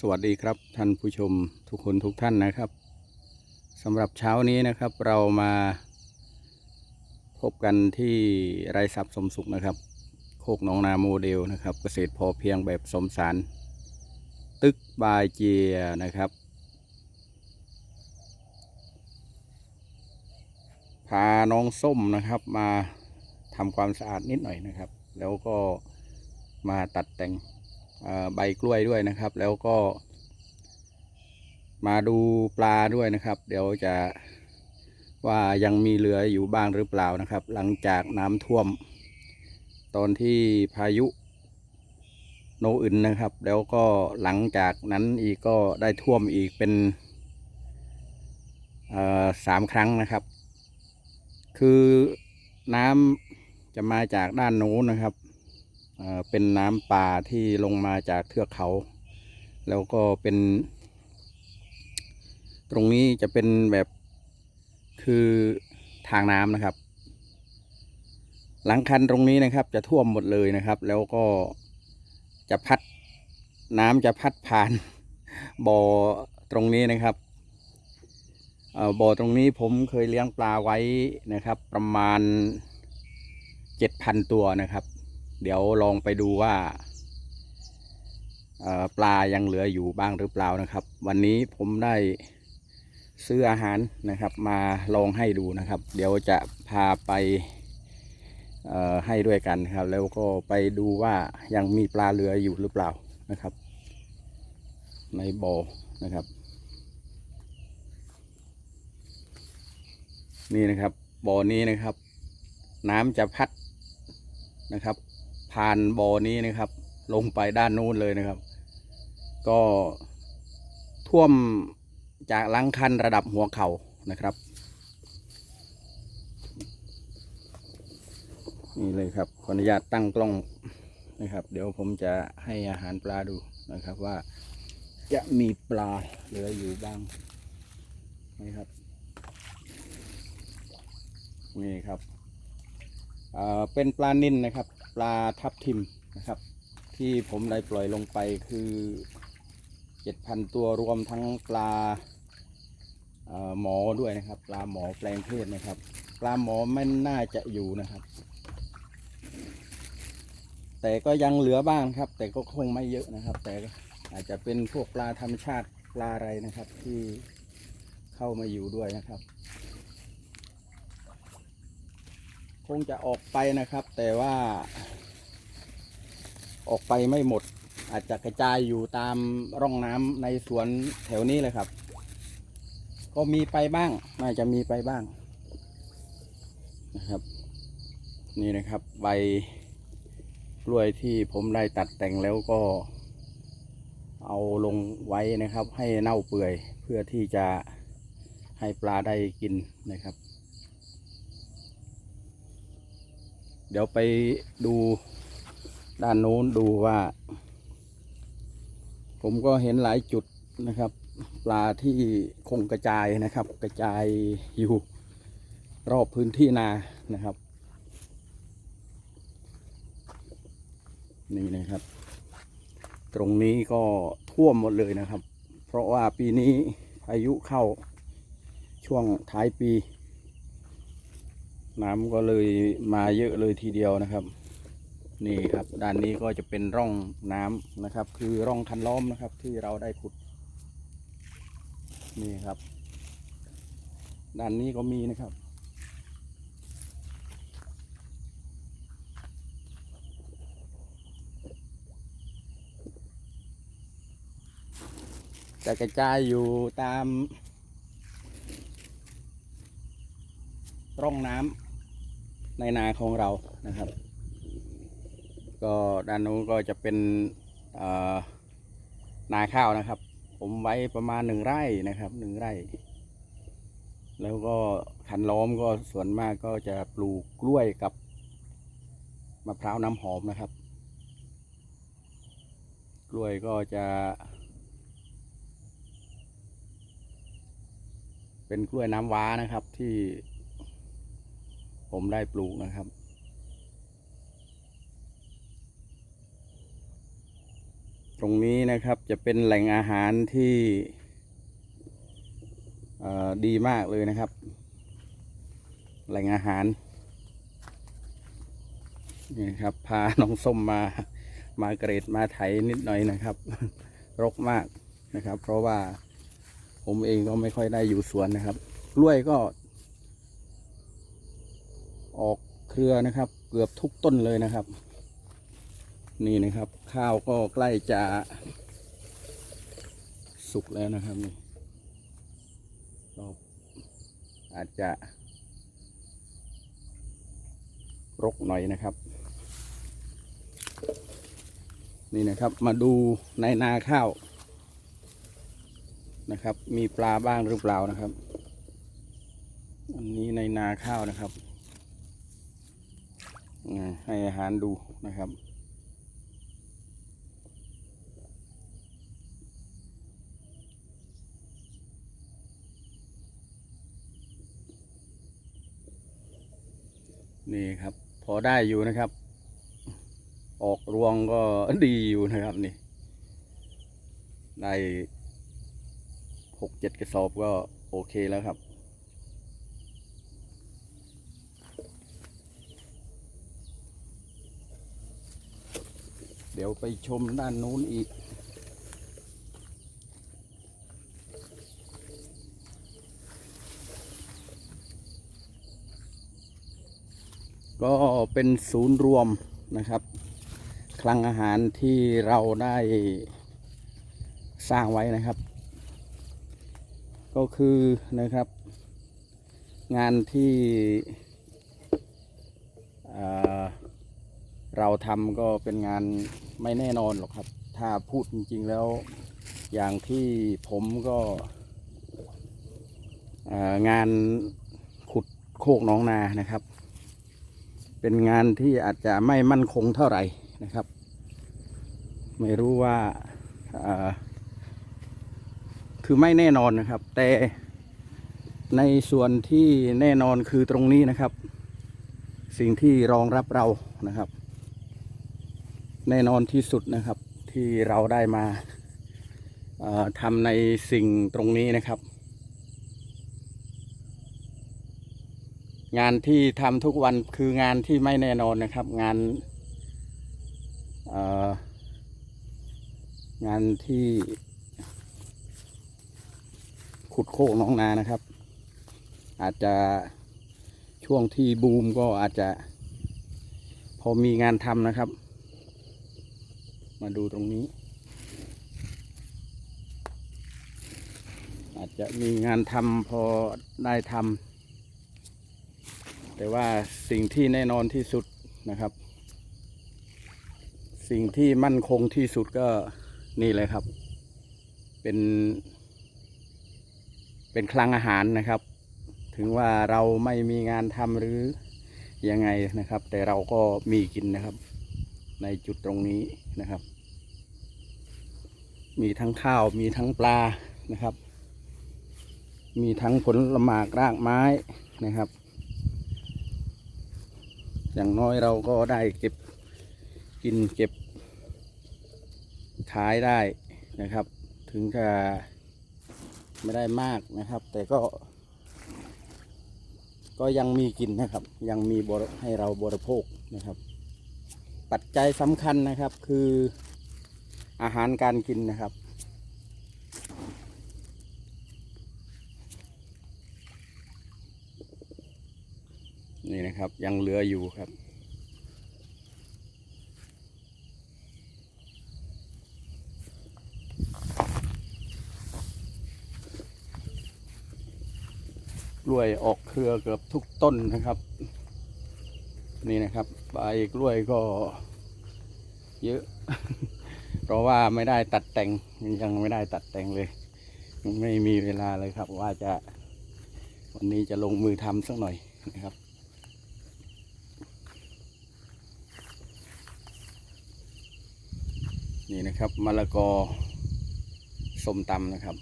สวัสดีครับท่านผู้ชมทุกคนทุกท่านนะครับสำหรับเช้านี้นะครับ เรามาพบกันที่ไรทรัพย์สมสุขนะครับ โคกหนองนาโมเดลนะครับ เกษตรพอเพียงแบบสมสาร ตึกบายเจียนะครับ พาน้องส้มนะครับมาทำความสะอาดนิดหน่อยนะครับ แล้วก็มาตัดแต่ง ใบกล้วยด้วยนะครับ แล้วก็ มาดูปลาด้วยนะครับ เดี๋ยวจะว่ายังมีเหลืออยู่บ้างหรือเปล่านะครับ หลังจากน้ำท่วม ตอนที่พายุโนอื่นนะครับ แล้วก็หลังจากนั้นอีกก็ได้ท่วมอีกเป็นสามครั้งนะครับ คือน้ำจะมาจากด้านโน้นนะครับ เป็นน้ำป่าที่ลงมาจากเทือกเขา แล้วก็เป็น ตรงนี้จะเป็นแบบคือทางน้ำนะครับ หลังคันตรงนี้นะครับ จะท่วมหมดเลยนะครับ แล้วก็จะพัดน้ำจะพัดผ่านบ่อตรงนี้นะครับบ่อตรงนี้ผมเคยเลี้ยงปลาไว้นะครับ ประมาณเจ็ดพันตัวนะครับ เดี๋ยวลองไปดูว่าปลายังเหลืออยู่บ้างหรือเปล่านะครับ วันนี้ผมได้ซื้ออาหารนะครับ มาลองให้ดูนะครับ เดี๋ยวจะพาไปให้ด้วยกันครับ แล้วก็ไปดูว่ายังมีปลาเหลืออยู่หรือเปล่านะครับ ในบ่อนะครับ นี่นะครับบ่อนี้นะครับ น้ำจะพัดนะครับ ผ่านบ่อนี้นะครับ ลงไปด้านนู้นเลยนะครับ ก็ท่วมจากหลังคันระดับหัวเข่านะครับนี่เลยครับขออนุญาตตั้งกล้องนะครับ เดี๋ยวผมจะให้อาหารปลาดูนะครับว่าจะมีปลาเหลืออยู่บ้างนี่ครับนี่ครับเอ่อเป็นปลานิ่นนะครับ ปลาทับทิมนะครับ ที่ผมได้ปล่อยลงไปคือเจ็ดพันตัวรวมทั้งปลาหมอด้วยนะครับ ปลาหมอแปลงเพศนะครับ ปลาหมอไม่น่าจะอยู่นะครับ แต่ก็ยังเหลือบ้างครับ แต่ก็คงไม่เยอะนะครับ แต่อาจจะเป็นพวกปลาธรรมชาติปลาอะไรนะครับ ที่เข้ามาอยู่ด้วยนะครับ คงจะออกไปนะครับ แต่ว่า ออกไปไม่หมด อาจจะกระจายอยู่ตามร่องน้ำในสวนแถวนี้เลยครับ ก็มีไปบ้างน่าจะมีไปบ้างนะครับ นี่นะครับใบกล้วยที่ผมได้ตัดแต่งแล้วก็เอาลงไว้นะครับ ให้เน่าเปื่อยเพื่อที่จะให้ปลาได้กินนะครับ เดี๋ยวไปดูด้านโน้นดูว่า ผมก็เห็นหลายจุดนะครับ ปลาที่คงกระจายนะครับ กระจายอยู่รอบพื้นที่นานะครับ นี่นะครับ ตรงนี้ก็ท่วมหมดเลยนะครับ เพราะว่าปีนี้พายุเข้าช่วงท้ายปี น้ำก็เลยมาเยอะเลยทีเดียวนะครับ นี่ครับด้านนี้ก็จะเป็นร่องน้ำนะครับ คือร่องคันล้อมนะครับ ที่เราได้ขุด นี่ครับ ด้านนี้ก็มีนะครับจะกระจายอยู่ตาม ร่องน้ำ ในนาของเรานะครับ ก็ด้านนู้นก็จะเป็นนาข้าวนะครับ ผมไว้ประมาณหนึ่งไร่นะครับหนึ่งไร่ แล้วก็คันล้อมก็ส่วนมากก็จะปลูกกล้วยกับมะพร้าวน้ำหอมนะครับ กล้วยก็จะ เป็นกล้วยน้ำว้านะครับที่ ผมได้ปลูกนะครับรรงนี้นะครับจะเป็นแหล่งอาหารที่ดีมากเลยนะครับ แหล่งอาหารนี่ครับพาน้องส้มมามาเกรดมาไถนิดหน่อยนะครับ รกมากนะครับ เพราะว่าผมเองก็ไม่ค่อยได้อยู่สวนนะครับกล้วยก็ ออกเครือนะครับ เกือบทุกต้นเลยนะครับ นี่นะครับ ข้าวก็ใกล้จะสุกแล้วนะครับนี่ก็อาจจะรกหน่อยนะครับ นี่นะครับมาดูในนาข้าวนะครับ มีปลาบ้างหรือเปล่านะครับ อันนี้ในนาข้าวนะครับ ให้อาหารดูนะครับ นี่ครับ พอได้อยู่นะครับ ออกรวงก็ดีอยู่นะครับนี่ ได้หกเจ็ดกระสอบก็โอเคแล้วครับ เดี๋ยวไปชมด้านนู้นอีก ก็เป็นศูนย์รวมนะครับ คลังอาหารที่เราได้สร้างไว้นะครับ ก็คือนะครับ งานที่ เราทำก็เป็นงานไม่แน่นอนหรอกครับ ถ้าพูดจริง ๆ แล้วอย่างที่ผมก็งานขุดโคกน้องนานะครับ เป็นงานที่อาจจะไม่มั่นคงเท่าไหร่นะครับ ไม่รู้ว่าคือไม่แน่นอนนะครับ แต่ในส่วนที่แน่นอนคือตรงนี้นะครับ สิ่งที่รองรับเรานะครับ แน่นอนที่สุดนะครับ ที่เราได้มาทำในสิ่งตรงนี้นะครับ งานที่ทำทุกวันคืองานที่ไม่แน่นอนนะครับ งานงานที่ขุดโคกน้องนานะครับ อาจจะช่วงที่บูมก็อาจจะ พอมีงานทำนะครับ มาดูตรงนี้ อาจจะมีงานทำพอได้ทำแต่ว่าสิ่งที่แน่นอนที่สุดนะครับ สิ่งที่มั่นคงที่สุดก็นี่เลยครับ เป็น เป็นคลังอาหารนะครับ ถึงว่าเราไม่มีงานทำหรือยังไงนะครับ แต่เราก็มีกินนะครับ ในจุดตรงนี้ นะครับ มีทั้งข้าวมีทั้งปลานะครับ มีทั้งผลละหมากรากไม้นะครับ อย่างน้อยเราก็ได้เก็บกินเก็บขายได้นะครับ ถึงจะไม่ได้มากนะครับ แต่ก็ ก็ยังมีกินนะครับ ยังมีให้เราบริโภคนะครับ ปัจจัยสำคัญนะครับคืออาหารการกินนะครับ นี่นะครับยังเหลืออยู่ครับ กล้วยออกเครือเกือบทุกต้นนะครับ นี่นะครับใบกล้วยก็เยอะ เพราะว่าไม่ได้ตัดแต่งยังไม่ได้ตัดแต่งเลย ไม่มีเวลาเลยครับ ว่าจะ วันนี้จะลงมือทำสักหน่อยนะครับนี่นะครับมะละกอส้มตำนะครับ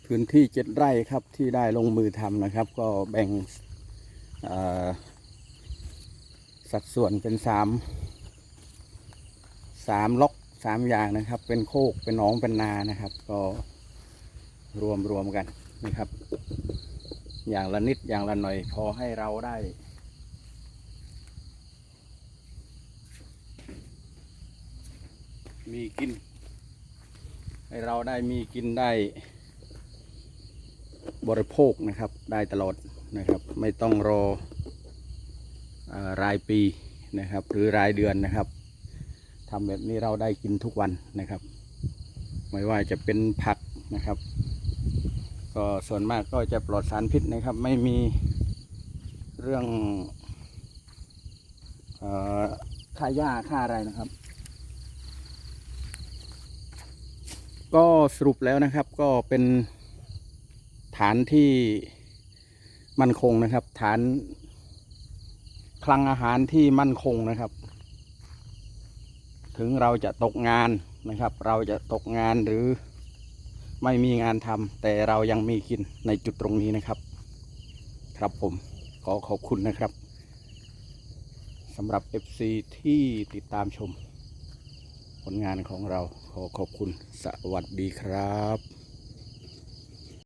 ถ พื้นที่เจ็ดไร่ครับที่ได้ลงมือทำนะครับ ก็แบ่งสัดส่วนเป็นสามสามล็อกสามอย่างนะครับ เป็นโคกเป็นหนองเป็นนานะครับ ก็รวมรวมกันนะครับ อย่างละนิดอย่างละหน่อยพอให้เราได้มีกิน ให้เราได้มีกินได้ บริโภคนะครับได้ตลอดนะครับ ไม่ต้องรออรายปีนะครับ หรือรายเดือนนะครับทำแบบนี้เราได้กินทุกวันนะครับ ไม่ว่าจะเป็นผักนะครับ ก็ส่วนมากก็จะปลอดสารพิษนะครับ ไม่มีเรื่องอค่าหญ้าค่าอะไรนะครับ ก็สรุปแล้วนะครับก็เป็นานที่มั่นคงนะครับ ฐาน คลังอาหารที่มั่นคงนะครับ ถึงเราจะตกงานนะครับ เราจะตกงานหรือไม่มีงานทำแต่เรายังมีกินในจุดตรงนี้นะครับ ครับผมขอขอบคุณนะครับสำหรับ FC ที่ติดตามชม ผลงานของเราขอขอบคุณสวัสดีครับ